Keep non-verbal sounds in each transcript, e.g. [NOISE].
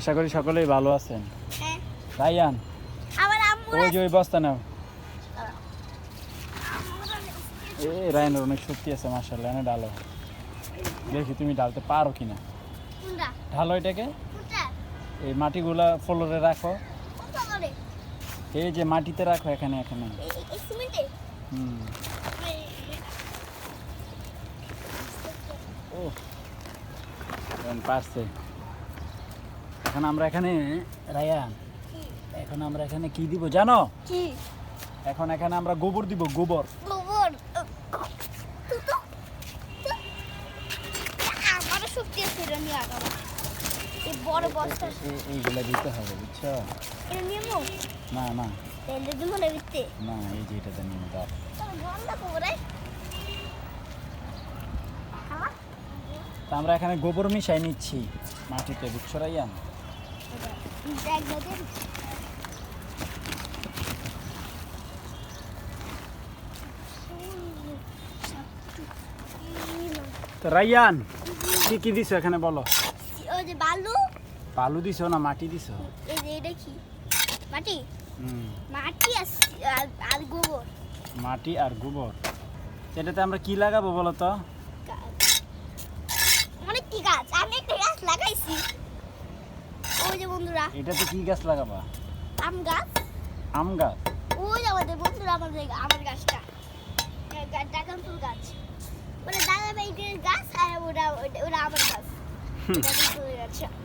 আশা করি সকলেই ভালো আছেন। হ্যাঁ। রায়ান ওই যে ওই বস্তা নাও। এই রায়ানের অনেক শক্তি আছে মার্শাল্লাহ এনে ডালো দেখি তুমি ডালতে পারো কিনা। কোনটা? ঢালো এটাকে। এই মাটিগুলা ফ্লোরে রাখো। এই যে মাটিতে রাখো এখানে এখানে। হুম। ও পারছে। এখন আমরা এখানে রায়ান এখন আমরা এখানে কি দিব জানো? কি? এখন এখানে আমরা গোবর দিব গোবর। গোবর? তো তো শক্তি আছে এটা নিয়ে এই বড় বস্তা এইগুলা দিতে হবে বুঝছ? এটা নিয়ে না না। তেলে দিব না বিতে না এই যে এটাতে নিয়ে দাও তোর করে তা আমরা এখানে গোবর মিশাই নিচ্ছি মাটিতে বুঝছ রাইয়ান নদী তো রাইয়ান কি কি দিছো এখানে বলো? ওই যে বালু। বালু দিছো না মাটি দিছো? এই যে এটা কি? মাটি? হুম। মাটি আর আর- গোবর। মাটি আর গোবর। এটাতে আমরা কি লাগাবো বলো তো? অনেক কি গাছ? আমি একটা গাছ লাগাইছি। ওই যে বন্ধুরা। এটাতে কি গাছ লাগাবা? আম গাছ? আম গাছ? ওই আমাদের বন্ধুরা আমাদের আমার গাছটা। ড্রাগন ফুল গাছ। ওটা দাদা ভাইদের গাছ আর ওটা ওটা- আমার গাছ।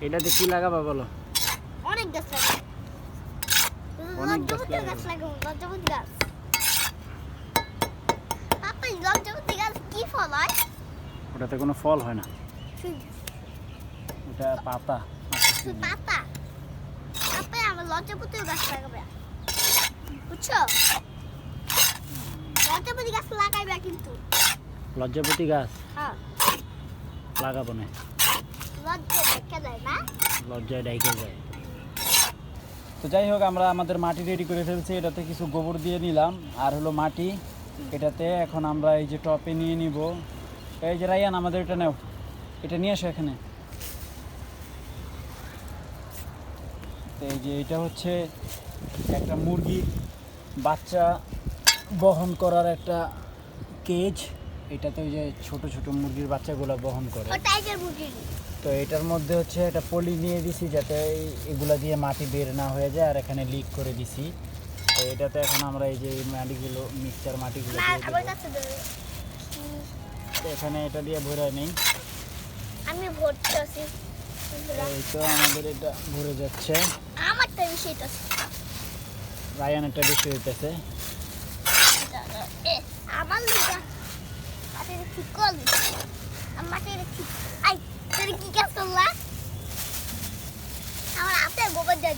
এটাতে কি লাগাবা বলো? অনেক গাছ লাগাবো। অনেক গাছ লাগাবো। লজ্জাপতি গাছ। পাপা এই গাছ কি ফল হয়? ওটাতে কোনো ফল হয় না। ওটা পাতা। পাতা। পাপা আমার লজ্জাপতি গাছ লাগাবে। বুঝছ? লজ্জাপতি গাছ লাগাইবে কিন্তু। লজ্জাপতি গাছ? হ্যাঁ। লাগাবো না। লজ্জায় ডাইকে যায় তো যাই হোক আমরা আমাদের মাটি রেডি করে ফেলছি। এটাতে কিছু গোবর দিয়ে নিলাম। আর হলো মাটি। এটাতে এখন আমরা এই যে টপে নিয়ে নিব। এই যে রাইয়ান আমাদের এটা নেও। এটা নিয়ে আসো এখানে। এই যে এটা হচ্ছে একটা মুরগির বাচ্চা বহন করার একটা কেজ এটাতে ওই যে ছোট ছোট মুরগির বাচ্চাগুলো বহন করে। তো এটার মধ্যে হচ্ছে একটা পলি নিয়ে দিছি যাতে এগুলা দিয়ে মাটি বের না হয়ে যায় আর এখানে লিক করে দিছি। তো এটাতে এখন আমরা এই যে মাটিগুলো মিক্সচার মাটিগুলো এখানে এটা দিয়ে ভরে নেই। আমি ভর্তি এই তো আমাদের এটা ভরে যাচ্ছে। আমারটা বিষয়টা রায়ানেরটা বেশি হইতেছে। আমার লিগা মাটির ঠিক করলি মাটির ঠিক আই তোর কি কাজ করলা? আমার হাতে গোবর দিয়ে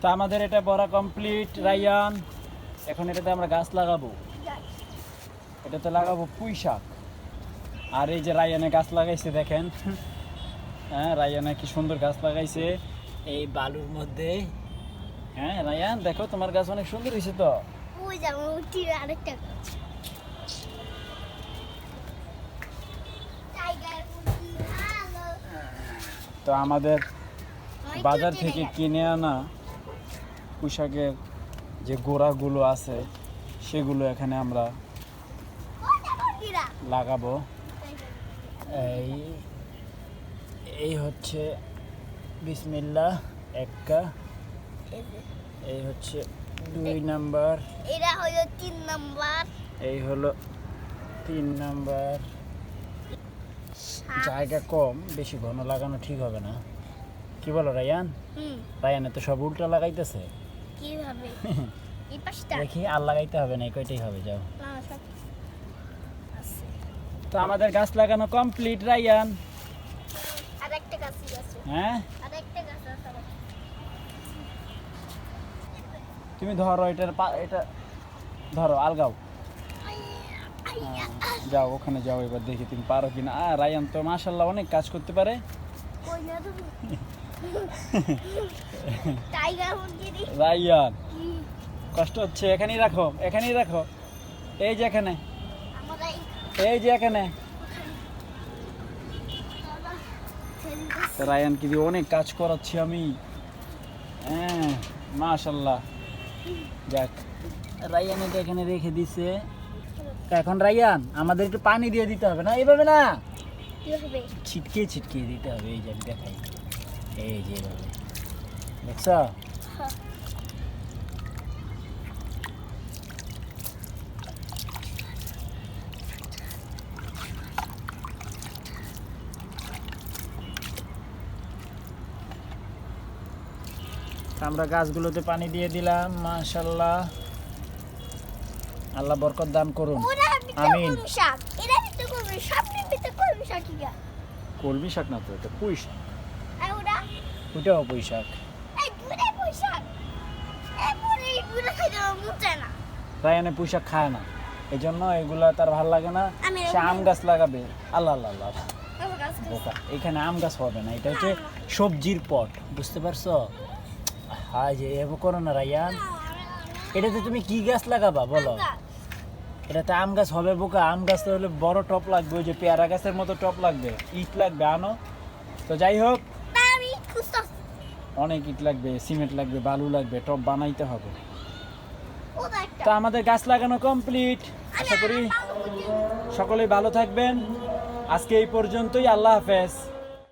তো আমাদের এটা ভরা কমপ্লিট রায়ান। এখন এটাতে আমরা গাছ লাগাবো। এটাতে লাগাবো পুঁই শাক। আর এই যে রায়ানে গাছ লাগাইছে দেখেন। হ্যাঁ রায়ানে কি সুন্দর গাছ লাগাইছে। এই বালুর মধ্যে। হ্যাঁ রায়ান দেখো তোমার গাছ অনেক সুন্দর হয়েছে তো। ওই যাব উঠি আরেকটা গাছ। টাইগার মুরগি হ্যালো তো আমাদের বাজার থেকে কিনে আনা পুঁই শাকের যে গোড়াগুলো আছে সেগুলো এখানে আমরা লাগাবো। এই এই হচ্ছে বিসমিল্লা একটা। এই হচ্ছে দুই নাম্বার। এরা হলো তিন নাম্বার। এই হলো তিন নাম্বার। জায়গা কম বেশি ঘন লাগানো ঠিক হবে না। কি বলো রায়ান? রায়ানে তো সব উল্টা লাগাইতেছে। কীভাবে? [LAUGHS] দেখি আর লাগাইতে হবে না কয়টাই হবে যাও। তো আমাদের গাছ লাগানো কমপ্লিট রায়ান আর একটা গাছই আছে হ্যাঁ। তুমি ধরো এটার পা- এটা ধরো আলগাও যাও ওখানে যাও এবার দেখি তুমি পারো কিনা। আর রায়ান তো মাশাল্লাহ অনেক কাজ করতে পারে। [LAUGHS] রায়ান কষ্ট হচ্ছে এখানেই রাখো এখানেই রাখো। এই যে এখানে। এই যে এখানে বাবা তো রায়ানকে দিয়ে অনেক কাজ করাচ্ছি আমি। হ্যাঁ মাশাল্লাহ। দেখ রায়ান এটা এখানে রেখে দিছে। এখন রায়ান আমাদের একটু পানি দিয়ে দিতে হবে না? এইভাবে না? ছিটকে ছিটকে দিতে হবে। এই যে আমি দেখাই। এই যে এভাবে। দেখছ? আমরা গাছগুলোতে পানি দিয়ে দিলাম মাশাল্লাহ আল্লাহ বরকত দান করুন। আমিন। কলমি শাক। না তো এটা পুঁই শাক। আর ওইটাও পুঁই শাক। রায়ানে পুঁই শাক খায় না। এই জন্য এগুলা তার ভালো লাগে না। সে আম গাছ লাগাবে। আল্লাহ আল্লাহ আল্লাহ। এখানে আম গাছ হবে না। এটা হচ্ছে সবজির পট। বুঝতে পারছ? হ্যাঁ যে এভাবে করো না রায়ান। এটাতে তুমি কি গাছ লাগাবা বলো? এটাতে আম গাছ হবে বোকা। আম গাছ হলে বড় টপ লাগবে ওই যে পেয়ারা গাছের মতো টপ লাগবে। ইট লাগবে আনো। তো যাই হোক। অনেক ইট লাগবে সিমেন্ট লাগবে বালু লাগবে টপ বানাইতে হবে। তা আমাদের গাছ লাগানো কমপ্লিট। আশা করি। সকলেই ভালো থাকবেন। আজকে এই পর্যন্তই আল্লাহ হাফেজ।